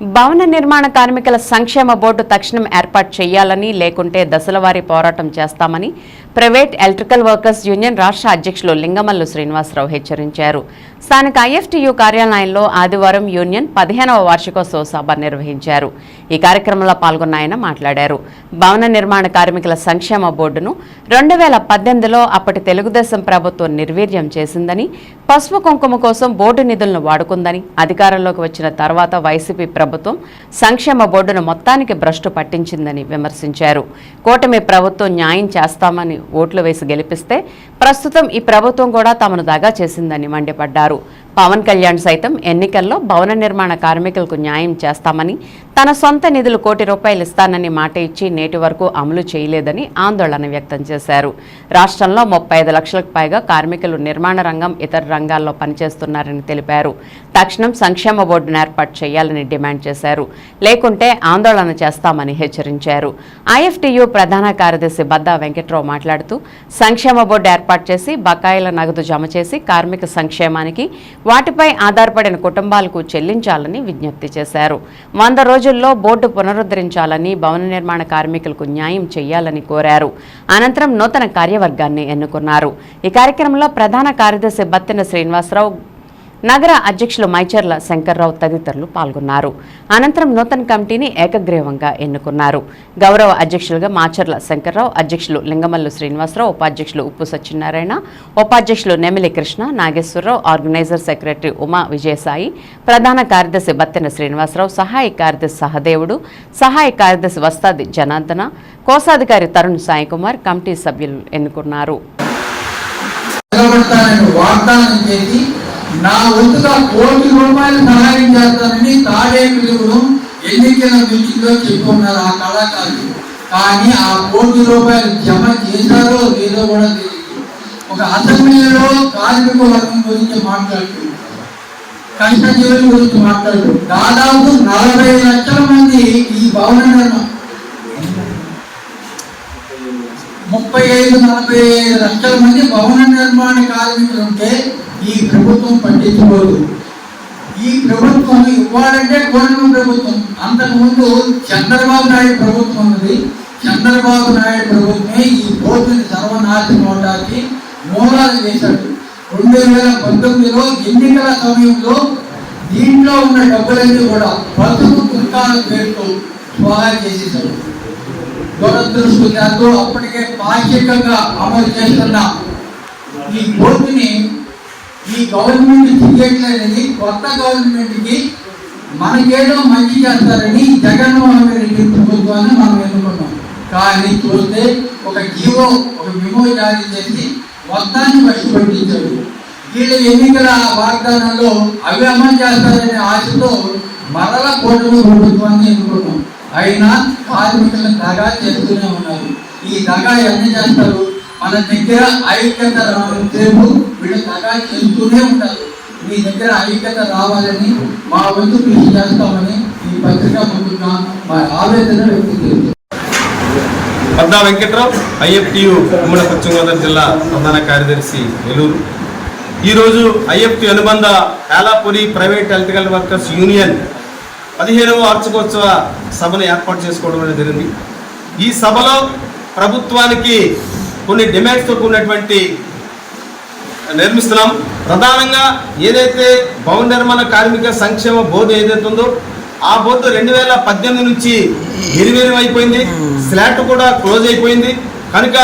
భవన నిర్మాణ కార్మికుల సంక్షేమ బోర్డు తక్షణం ఏర్పాటు చేయాలని లేకుంటే దశలవారీ పోరాటం చేస్తామని ప్రైవేట్ ఎలక్ట్రికల్ వర్కర్స్ యూనియన్ రాష్ట్ర అధ్యక్షులు లింగమల్లు శ్రీనివాసరావు హెచ్చరించారు. స్థానిక ఐఎఫ్టీయూ కార్యాలయంలో ఆదివారం యూనియన్ పదిహేనవ వార్షికోత్సవ సభ నిర్వహించారు. ఈ కార్యక్రమంలో పాల్గొన్న ఆయన మాట్లాడారు. భవన నిర్మాణ కార్మికుల సంక్షేమ బోర్డును రెండు వేల పద్దెనిమిదిలో అప్పటి తెలుగుదేశం ప్రభుత్వం నిర్వీర్యం చేసిందని పసుపు కుంకుమ కోసం బోర్డు నిధులను వాడుకుందని అధికారంలోకి వచ్చిన తర్వాత వైసీపీ ప్రభుత్వం సంక్షేమ బోర్డును మొత్తానికి భ్రష్టు పట్టించిందని విమర్శించారు. కూటమి ప్రభుత్వం న్యాయం చేస్తామని ఓట్లు వేసి గెలిపిస్తే ప్రస్తుతం ఈ ప్రభుత్వం కూడా తమను దగా చేసిందని మండిపడ్డారు. పవన్ కళ్యాణ్ సైతం ఎన్నికల్లో భవన నిర్మాణ కార్మికులకు న్యాయం చేస్తామని తన సొంత నిధులు కోటి రూపాయలు ఇస్తానని మాట ఇచ్చి నేటి వరకు అమలు చేయలేదని ఆందోళన వ్యక్తం చేశారు. రాష్ట్రంలో ముప్పై ఐదు లక్షలకు పైగా కార్మికులు నిర్మాణ రంగం ఇతర రంగాల్లో పనిచేస్తున్నారని తెలిపారు. తక్షణం సంక్షేమ బోర్డును ఏర్పాటు చేయాలని డిమాండ్ చేశారు. లేకుంటే ఆందోళన చేస్తామని హెచ్చరించారు. ఐఎఫ్టీయూ ప్రధాన కార్యదర్శి బద్దా వెంకట్రావు మాట్లాడుతూ సంక్షేమ బోర్డు ఏర్పాటు చేసి బకాయిల నగదు జమ చేసి కార్మిక సంక్షేమానికి వాటిపై ఆధారపడిన కుటుంబాలకు చెల్లించాలని విజ్ఞప్తి చేశారు. వంద రోజుల్లో బోర్డు పునరుద్ధరించాలని భవన నిర్మాణ కార్మికులకు న్యాయం చేయాలని కోరారు. అనంతరం నూతన కార్యవర్గాన్ని ఎన్నుకున్నారు. ఈ కార్యక్రమంలో ప్రధాన కార్యదర్శి బత్తిన శ్రీనివాసరావు నగర అధ్యక్షులు మైచర్ల శంకర్రావు తదితరులు పాల్గొన్నారు. అనంతరం నూతన కమిటీని ఏకగ్రీవంగా ఎన్నుకున్నారు. గౌరవ అధ్యక్షులుగా మాచర్ల శంకర్రావు అధ్యక్షులు లింగమల్లు శ్రీనివాసరావు ఉపాధ్యక్షులు ఉప్పు సత్యనారాయణ ఉపాధ్యక్షులు నెమిలి కృష్ణ నాగేశ్వరరావు ఆర్గనైజర్ సెక్రటరీ ఉమా విజయసాయి ప్రధాన కార్యదర్శి బత్తెన శ్రీనివాసరావు సహాయ కార్యదర్శి సహదేవుడు సహాయ కార్యదర్శి వస్తాది జనార్దన కోశాధికారి తరుణ్ సాయికుమార్ కమిటీ సభ్యులు ఎన్నుకున్నారు. వాగ్దానం చేసి నా వంతుగా కోటి రూపాయలు సహాయం చేస్తానని తాడే పిలుపును ఎన్నికల మీటింగ్లో చెప్పుకున్నారు ఆ కళాకారులు. కానీ ఆ కోటి రూపాయలు జమ చేశారో లేదో కూడా తెలియదు ఒక అసెంబ్లీలో కార్మిక వర్గం గురించి మాట్లాడుతూ కష్టజీవుల గురించి మాట్లాడుతూ దాదాపు నలభై లక్షల మంది ఈ భవన నిర్మాణం. ముప్పై ఐదు నలభై ఐదు లక్షల మంది భవన నిర్మాణ కార్మికులు ఉంటే ఈ ప్రభుత్వం పట్టించుకోదు. ఈ ప్రభుత్వం ఇవ్వాలంటే కోరిన ప్రభుత్వం. అంతకుముందు చంద్రబాబు నాయుడు ప్రభుత్వం ఉన్నది. చంద్రబాబు నాయుడు ప్రభుత్వమే ఈ బోర్డుని సర్వనాశనం అవడానికి మూలాలు చేశాడు. రెండు వేల పంతొమ్మిదిలో ఎన్నికల సమయంలో దీంట్లో ఉన్న డబ్బులన్నీ కూడా పసుపు కుంకాల పేరుతో స్వాహా చేసేశాడు దురదృష్టంతో అప్పటికే పాక్షికంగా అమలు చేస్తున్న ఈ బోర్డుని ఈ గవర్నమెంట్ చేయట్లేదని కొత్త గవర్నమెంట్కి మనకేదో మంచి చేస్తారని జగన్మోహన్ రెడ్డి ప్రభుత్వాన్ని మనం ఎన్నుకున్నాం. కానీ చూస్తే ఒక జీవో ఒక విమో జారీ చేసి మొత్తాన్ని పట్టించాడు వీళ్ళ ఎన్నికల వాగ్దానంలో అవి అమలు చేస్తారనే ఆశతో మరల కూటమి ప్రభుత్వాన్ని ఎన్నుకున్నాం. అయినా కార్మికులను దగా చేస్తూనే ఉన్నారు. ఈ దగా ఎన్ని చేస్తారు? మన దగ్గర ఐక్యత రాసేపు వీళ్ళు దగా చేస్తూనే ఉంటారు. మీ దగ్గర ఐక్యత రావాలని మా వంతు కృషి చేస్తామని ఈ పత్రిక ముందుగా మా ఆవేదన వ్యక్తం చేస్తాం పద్దా వెంకట్రావు ఐఎఫ్టియు ఉమ్మడి పశ్చిమ గోదావరి జిల్లా ప్రధాన కార్యదర్శి నెల్లూరు. ఈరోజు ఐఎఫ్టి అనుబంధ Elapuri private electrical workers union పదిహేనవ వార్షికోత్సవ సభను ఏర్పాటు చేసుకోవడం అనేది జరిగింది. ఈ సభలో ప్రభుత్వానికి కొన్ని డిమాండ్స్తో కూడినటువంటి నిర్మిస్తున్నాం. ప్రధానంగా ఏదైతే భవన నిర్మాణ కార్మిక సంక్షేమ బోర్డు ఏదైతే ఉందో ఆ బోర్డు రెండు వేల పద్దెనిమిది నుంచి నిర్వీర్యం అయిపోయింది. స్లాట్ కూడా క్లోజ్ అయిపోయింది. కనుక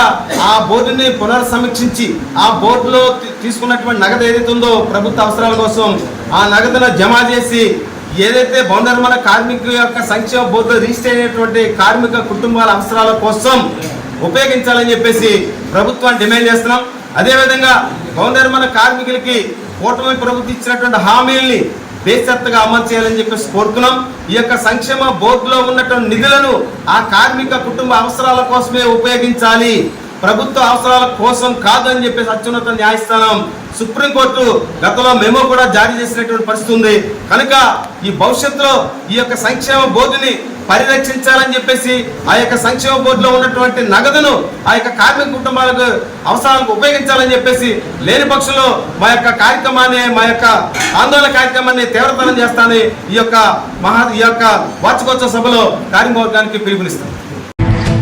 ఆ బోర్డుని పునర్సమీక్షించి ఆ బోర్డులో తీసుకున్నటువంటి నగదు ఏదైతే ఉందో ప్రభుత్వ అవసరాల కోసం ఆ నగదును జమ చేసి ఏదైతే భవన నిర్మాణ కార్మికుల యొక్క సంక్షేమ బోర్డు రిజిస్టర్ అయినటువంటి కార్మిక కుటుంబాల అవసరాల కోసం ఉపయోగించాలని చెప్పేసి ప్రభుత్వాన్ని డిమాండ్ చేస్తున్నాం. అదేవిధంగా భవన నిర్మాణ కార్మికులకి కూటమి ప్రభుత్వం ఇచ్చినటువంటి హామీల్ని బేసత్తగా అమలు చేయాలని చెప్పేసి కోరుతున్నాం ఈ యొక్క సంక్షేమ బోర్డులో ఉన్నటువంటి నిధులను ఆ కార్మిక కుటుంబ అవసరాల కోసమే ఉపయోగించాలి. ప్రభుత్వ అవసరాల కోసం కాదు అని చెప్పేసి అత్యున్నత న్యాయస్థానం సుప్రీంకోర్టు గతంలో మెమో కూడా జారీ చేసినటువంటి పరిస్థితి ఉంది. కనుక ఈ భవిష్యత్తులో ఈ యొక్క సంక్షేమ బోర్డుని పరిరక్షించాలని చెప్పేసి ఆ యొక్క సంక్షేమ బోర్డులో ఉన్నటువంటి నగదును ఆ యొక్క కార్మిక కుటుంబాలకు అవసరాలకు ఉపయోగించాలని చెప్పేసి లేని పక్షంలో మా యొక్క కార్యక్రమాన్ని మా యొక్క ఆందోళన కార్యక్రమాన్ని తీవ్రతరం చేస్తానని ఈ యొక్క మహా ఈ యొక్క వార్షికోత్సవ సభలో కార్మిక వర్గానికి